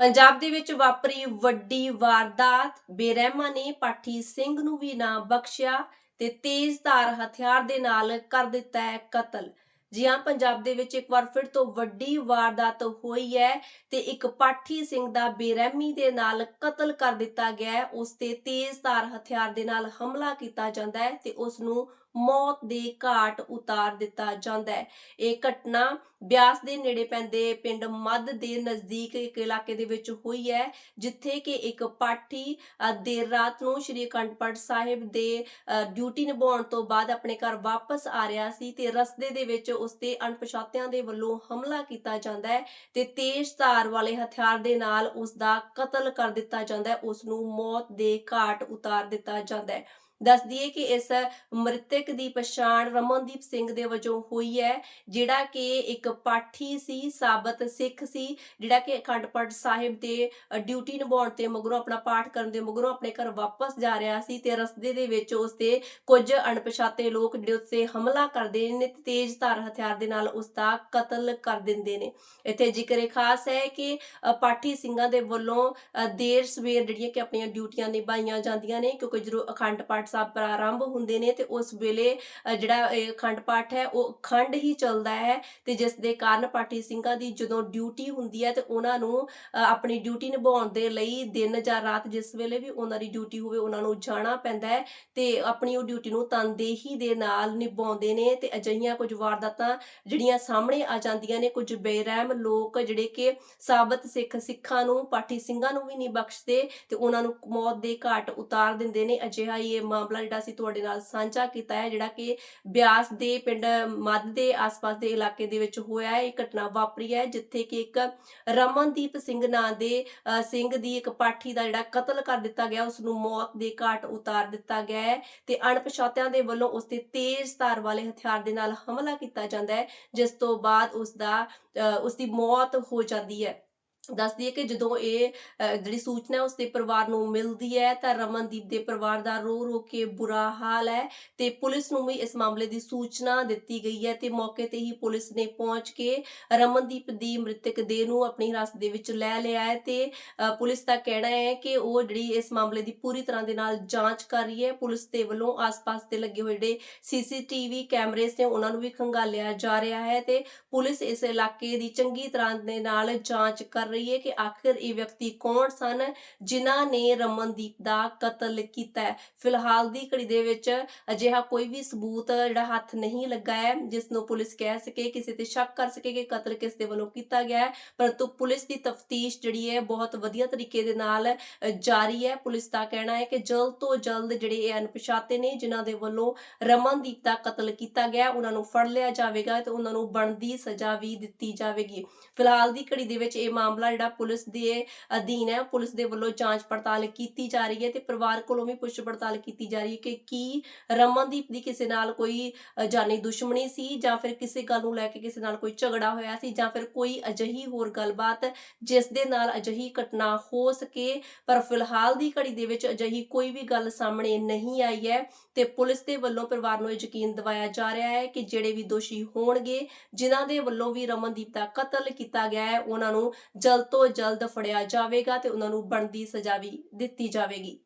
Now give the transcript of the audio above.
ਪੰਜਾਬ ਦੇ ਵਿੱਚ ਵਾਪਰੀ ਵੱਡੀ ਵਾਰਦਾਤ, ਬੇਰਹਿਮਾਂ ਨੇ ਪਾਠੀ ਸਿੰਘ ਨੂੰ ਵੀ ਨਾ ਬਖਸ਼ਿਆ ਤੇ ਤੇਜ਼ਧਾਰ ਹਥਿਆਰ ਦੇ ਨਾਲ ਕਰ ਦਿੱਤਾ ਹੈ ਕਤਲ। ਜੀ ਹਾਂ, ਪੰਜਾਬ ਦੇ ਵਿੱਚ ਇੱਕ ਵਾਰ ਫਿਰ ਤੋਂ ਵੱਡੀ ਵਾਰਦਾਤ ਹੋਈ ਹੈ ਤੇ ਇੱਕ ਪਾਠੀ ਸਿੰਘ ਦਾ ਬੇਰਹਿਮੀ ਦੇ ਨਾਲ ਕਤਲ ਕਰ ਦਿੱਤਾ ਗਿਆ ਹੈ। ਉਸ ਤੇ ਤੇਜ਼ਧਾਰ ਹਥਿਆਰ ਦੇ ਨਾਲ ਹਮਲਾ ਕੀਤਾ ਜਾਂਦਾ ਹੈ ਤੇ ਉਸ ਨੂੰ ਮੌਤ ਦੇ ਘਾਟ ਉਤਾਰ ਦਿੱਤਾ ਜਾਂਦਾ ਹੈ। ਇਹ ਘਟਨਾ ਬਿਆਸ ਦੇ ਨੇੜੇ ਪੈਂਦੇ ਪਿੰਡ ਮੱਧ ਦੇ ਨਜ਼ਦੀਕ ਇੱਕ ਇਲਾਕੇ ਦੇ ਵਿੱਚ ਹੋਈ ਹੈ, ਜਿੱਥੇ ਕਿ ਇੱਕ ਪਾਠੀ ਦੇਰ ਰਾਤ ਨੂੰ ਸ਼੍ਰੀ ਅਖੰਡ ਸਾਹਿਬ ਦੇ ਡਿਊਟੀ ਨਿਭਾਉਣ ਤੋਂ ਬਾਅਦ ਆਪਣੇ ਘਰ ਵਾਪਸ ਆ ਰਿਹਾ ਸੀ ਤੇ ਰਸਤੇ ਦੇ ਵਿੱਚ ਉਸ ਤੇ ਅਣਪਛਾਤਿਆਂ ਦੇ ਵੱਲੋਂ ਹਮਲਾ ਕੀਤਾ ਜਾਂਦਾ ਹੈ ਤੇ ਤੇਜ਼ ਧਾਰ ਵਾਲੇ ਹਥਿਆਰ ਦੇ ਨਾਲ ਉਸ ਦਾ ਕਤਲ ਕਰ ਦਿੱਤਾ ਜਾਂਦਾ ਹੈ। ਉਸ ਨੂੰ ਮੌਤ ਦੇ ਘਾਟ ਉਤਾਰ ਦਿੱਤਾ ਜਾਂਦਾ ਹੈ। ਦੱਸ ਦਈਏ ਕਿ ਇਸ ਮ੍ਰਿਤਕ ਦੀ ਪਛਾਣ ਰਮਨਦੀਪ ਸਿੰਘ ਦੇ ਵਜੋਂ ਹੋਈ ਹੈ ਜਿਹੜਾ ਕਿ ਇੱਕ ਪਾਠੀ ਸੀ ਸਾਬਤ ਸਿੱਖ ਸੀ ਜਿਹੜਾ ਕਿ ਅਖੰਡ ਪਾਠ ਸਾਹਿਬ ਦੇ ਡਿਊਟੀ ਨਿਭਾਉਣ ਤੇ ਮਗਰੋਂ ਆਪਣਾ ਪਾਠ ਕਰਨ ਦੇ ਮਗਰੋਂ ਆਪਣੇ ਘਰ ਵਾਪਸ ਜਾ ਰਿਹਾ ਸੀ ਤੇ ਰਸਤੇ ਦੇ ਵਿੱਚ ਉਸ ਤੇ ਕੁਝ ਅਣਪਛਾਤੇ ਲੋਕ ਜਿਹੜੇ ਉਸ ਤੇ ਹਮਲਾ ਕਰਦੇ ਨੇ ਤੇ ਤੇਜ਼ ਧਾਰ ਹਥਿਆਰ ਦੇ ਨਾਲ ਉਸ ਦਾ ਕਤਲ ਕਰ ਦਿੰਦੇ ਨੇ। ਇੱਥੇ ਜ਼ਿਕਰ ਇਹ ਖਾਸ ਹੈ ਕਿ ਪਾਠੀ ਸਿੰਘਾਂ ਦੇ ਵੱਲੋਂ ਅ, ਦੇਰ ਸਵੇਰ ਜਿਹੜੀਆਂ ਕਿ ਆਪਣੀਆਂ ਡਿਊਟੀਆਂ ਨਿਭਾਈਆਂ ਜਾਂਦੀਆਂ ਨੇ ਕਿਉਂਕਿ ਜਦੋਂ ਅਖੰਡ ਪਾਠ ਸਾਹਿਬ ਪ੍ਰਾਰੰਭ ਹੁੰਦੇ ਨੇ ਤੇ ਉਸ ਵੇਲੇ ਜਿਹੜਾ ਇਹ ਪਾਠ ਹੈ, ਉਹ ਅਖੰਡ ਹੀ ਚੱਲਦਾ ਹੈ ਤੇ ਜਿਸ ਦੇ ਕਾਰਨ ਪਾਠੀ ਸਿੰਘਾਂ ਦੀ ਜਦੋਂ ਡਿਊਟੀ ਹੁੰਦੀ ਹੈ ਤੇ ਉਹਨਾਂ ਨੂੰ ਆਪਣੀ ਡਿਊਟੀ ਨਿਭਾਉਣ ਦੇ ਲਈ ਦਿਨ ਜਾਂ ਰਾਤ ਜਿਸ ਵੇਲੇ ਵੀ ਉਹਨਾਂ ਦੀ ਡਿਊਟੀ ਹੋਵੇ ਉਹਨਾਂ ਨੂੰ ਜਾਣਾ ਪੈਂਦਾ ਹੈ ਤੇ ਆਪਣੀ ਉਹ ਡਿਊਟੀ ਨੂੰ ਤਨਦੇਹੀ ਦੇ ਨਾਲ ਨਿਭਾਉਂਦੇ ਨੇ ਤੇ ਅਜਿਹੀਆਂ ਕੁਝ ਵਾਰਦਾਤਾਂ ਜਿਹੜੀਆਂ ਸਾਹਮਣੇ ਆ ਜਾਂਦੀਆਂ ਨੇ, ਕੁਝ ਬੇਰਹਿਮ ਲੋਕ ਜਿਹੜੇ ਕਿ ਸਾਬਤ ਸਿੱਖ ਸਿੱਖਾਂ ਨੂੰ, ਪਾਠੀ ਸਿੰਘਾਂ ਨੂੰ ਵੀ ਨਹੀਂ ਬਖਸ਼ਦੇ ਤੇ ਉਹਨਾਂ ਨੂੰ ਮੌਤ ਦੇ ਘਾਟ ਉਤਾਰ ਦਿੰਦੇ ਨੇ, ਅਜਿਹਾ ਹੀ ਇਹ ਮਾਮਲਾ ਜਿਹੜਾ ਅਸੀਂ ਤੁਹਾਡੇ ਨਾਲ ਸਾਂਝਾ ਕੀਤਾ ਹੈ ਜਿਹੜਾ ਕਿ ਬਿਆਸ ਦੇ ਪਿੰਡ ਮੱਧ ਦੇ ਆਸ-ਪਾਸ ਦੇ ਇਲਾਕੇ ਦੇ ਵਿੱਚ ਹੋਇਆ ਹੈ। ਇਹ ਘਟਨਾ ਵਾਪਰੀ ਹੈ ਜਿੱਥੇ ਕਿ ਇੱਕ ਰਮਨਦੀਪ ਸਿੰਘ ਨਾਂ ਦੇ ਸਿੰਘ ਦੀ ਇੱਕ ਪਾਠੀ ਦਾ ਜਿਹੜਾ ਕਤਲ ਕਰ ਦਿੱਤਾ ਗਿਆ ਉਸ ਨੂੰ ਮੌਤ ਦੇ ਘਾਟ ਉਤਾਰ ਦਿੱਤਾ ਗਿਆ ਹੈ ਤੇ ਅਣਪਛਾਤਿਆਂ ਦੇ ਵੱਲੋਂ ਉਸ ਤੇ ਤੇਜ਼ ਧਾਰ ਵਾਲੇ ਹਥਿਆਰ ਦੇ ਨਾਲ ਹਮਲਾ ਕੀਤਾ ਜਾਂਦਾ ਹੈ ਜਿਸ ਤੋਂ ਬਾਅਦ ਉਸ ਦਾ ਅ, ਉਸ ਦੀ ਮੌਤ ਹੋ ਜਾਂਦੀ ਹੈ। ਦੱਸਦੀ ਹੈ ਕਿ ਜਦੋਂ ਇਹ ਜਿਹੜੀ ਸੂਚਨਾ ਹੈ ਉਸ ਦੇ ਪਰਿਵਾਰ ਨੂੰ ਮਿਲਦੀ ਹੈ, ਤਾਂ ਰਮਨਦੀਪ ਦੇ ਪਰਿਵਾਰ ਦਾ ਰੋ ਰੋ ਕੇ ਬੁਰਾ ਹਾਲ ਹੈ ਤੇ ਪੁਲਿਸ ਨੂੰ ਵੀ ਇਸ ਮਾਮਲੇ ਦੀ ਸੂਚਨਾ ਦਿੱਤੀ ਗਈ ਹੈ ਤੇ ਮੌਕੇ ਤੇ ਹੀ ਪੁਲਿਸ ਨੇ ਪਹੁੰਚ ਕੇ ਰਮਨਦੀਪ ਦੀ ਮ੍ਰਿਤਕ ਦੇਹ ਨੂੰ ਆਪਣੀ ਹਿਰਾਸਤ ਦੇ ਵਿੱਚ ਲੈ ਲਿਆ ਹੈ ਤੇ ਪੁਲਿਸ ਦਾ ਕਹਿਣਾ ਹੈ ਕਿ ਉਹ ਜਿਹੜੀ ਇਸ ਮਾਮਲੇ ਦੀ ਪੂਰੀ ਤਰ੍ਹਾਂ ਦੇ ਨਾਲ ਜਾਂਚ ਕਰ ਰਹੀ ਹੈ। ਪੁਲਿਸ ਦੇ ਵੱਲੋਂ ਆਸ-ਪਾਸ ਤੇ ਲੱਗੇ ਹੋਏ ਜਿਹੜੇ ਸੀਸੀਟੀਵੀ ਕੈਮਰੇਸ ਨੇ, ਉਹਨਾਂ ਨੂੰ ਵੀ ਖੰਗਾਲਿਆ ਜਾ ਰਿਹਾ ਹੈ ਤੇ ਪੁਲਿਸ ਇਸ ਇਲਾਕੇ ਦੀ ਚੰਗੀ ਤਰ੍ਹਾਂ ਦੇ ਨਾਲ ਜਾਂਚ ਕਰ ਰਹੀ ਹੈ ਕਿ ਆਖਿਰ ਇਹ ਵਿਅਕਤੀ ਕੌਣ ਸਨ ਜਿਨ੍ਹਾਂ ਨੇ ਰਮਨਦੀਪ ਦਾ ਕਤਲ ਕੀਤਾ ਹੈ। ਫਿਲਹਾਲ ਦੀ ਘੜੀ ਦੇ ਵਿੱਚ ਅਜਿਹਾ ਕੋਈ ਵੀ ਸਬੂਤ, ਜਿਹੜਾ ਹੱਥ ਨਹੀਂ ਲੱਗਾ ਹੈ ਜਿਸ ਨੂੰ ਪੁਲਿਸ ਕਹਿ ਸਕੇ, ਕਿਸੇ ਤੇ ਸ਼ੱਕ ਕਰ ਸਕੇ ਕਿ ਕਤਲ ਕਿਸ ਦੇ ਵੱਲੋਂ ਕੀਤਾ ਗਿਆ ਹੈ, ਪਰੰਤੂ ਪੁਲਿਸ ਦੀ ਤਫਤੀਸ਼ ਜਿਹੜੀ ਹੈ, ਬਹੁਤ ਵਧੀਆ ਤਰੀਕੇ ਦੇ ਨਾਲ ਜਾਰੀ ਹੈ। ਪੁਲਿਸ ਦਾ ਕਹਿਣਾ ਹੈ ਕਿ ਜਲਦ ਤੋਂ ਜਲਦ ਜਿਹੜੇ ਇਹ ਅਣਪਛਾਤੇ ਨੇ, ਜਿਨ੍ਹਾਂ ਦੇ ਵੱਲੋਂ ਰਮਨਦੀਪ ਦਾ ਕਤਲ ਕੀਤਾ ਗਿਆ ਉਹਨਾਂ ਨੂੰ ਫੜ ਲਿਆ ਜਾਵੇਗਾ ਤੇ ਉਹਨਾਂ ਨੂੰ ਬਣਦੀ ਸਜ਼ਾ ਵੀ ਦਿੱਤੀ ਜਾਵੇਗੀ। ਫਿਲਹਾਲ ਦੀ ਘੜੀ ਦੇ ਵਿੱਚ ਇਹ ਮਾਮਲਾ ਜਿਹੜਾ ਪੁਲਿਸ ਦੇ ਅਧੀਨ ਹੈ ਪੁਲਿਸ ਦੇ ਵੱਲੋਂ ਜਾਂਚ ਪੜਤਾਲ ਕੀਤੀ ਜਾ ਰਹੀ ਹੈ ਤੇ ਪਰਿਵਾਰ ਕੋਲੋਂ ਵੀ ਪੁੱਛ ਪੜਤਾਲ ਕੀਤੀ ਜਾ ਰਹੀ ਹੈ ਕਿ ਕੀ ਰਮਨਦੀਪ ਦੀ ਕਿਸੇ ਨਾਲ ਕੋਈ ਜਾਨੀ ਦੁਸ਼ਮਣੀ ਸੀ ਜਾਂ ਫਿਰ ਕਿਸੇ ਗੱਲ ਨੂੰ ਲੈ ਕੇ ਕਿਸੇ ਨਾਲ ਕੋਈ ਝਗੜਾ ਹੋਇਆ ਸੀ ਜਾਂ ਫਿਰ ਕੋਈ ਅਜਿਹੀ ਹੋਰ ਗੱਲਬਾਤ ਜਿਸ ਦੇ ਨਾਲ ਅਜਿਹੀ ਘਟਨਾ ਹੋ ਸਕੇ, ਪਰ ਫਿਲਹਾਲ ਦੀ ਘੜੀ ਦੇ ਵਿੱਚ ਅਜਿਹੀ ਕੋਈ ਵੀ ਗੱਲ ਸਾਹਮਣੇ ਨਹੀਂ ਆਈ ਹੈ ਤੇ ਪੁਲਿਸ ਦੇ ਵੱਲੋਂ ਪਰਿਵਾਰ ਨੂੰ ਇਹ ਯਕੀਨ ਦਿਵਾਇਆ ਜਾ ਰਿਹਾ ਹੈ ਕਿ ਜਿਹੜੇ ਵੀ ਦੋਸ਼ੀ ਹੋਣਗੇ, ਜਿਨ੍ਹਾਂ ਦੇ ਵੱਲੋਂ ਵੀ ਰਮਨਦੀਪ ਦਾ ਕਤਲ ਕੀਤਾ ਗਿਆ ਹੈ, ਉਹਨਾਂ ਨੂੰ ਜਲਦ ਤੋਂ ਜਲਦ ਫੜਿਆ ਜਾਵੇਗਾ ਤੇ ਉਹਨਾਂ ਨੂੰ ਬਣਦੀ ਸਜ਼ਾ ਵੀ ਦਿੱਤੀ ਜਾਵੇਗੀ।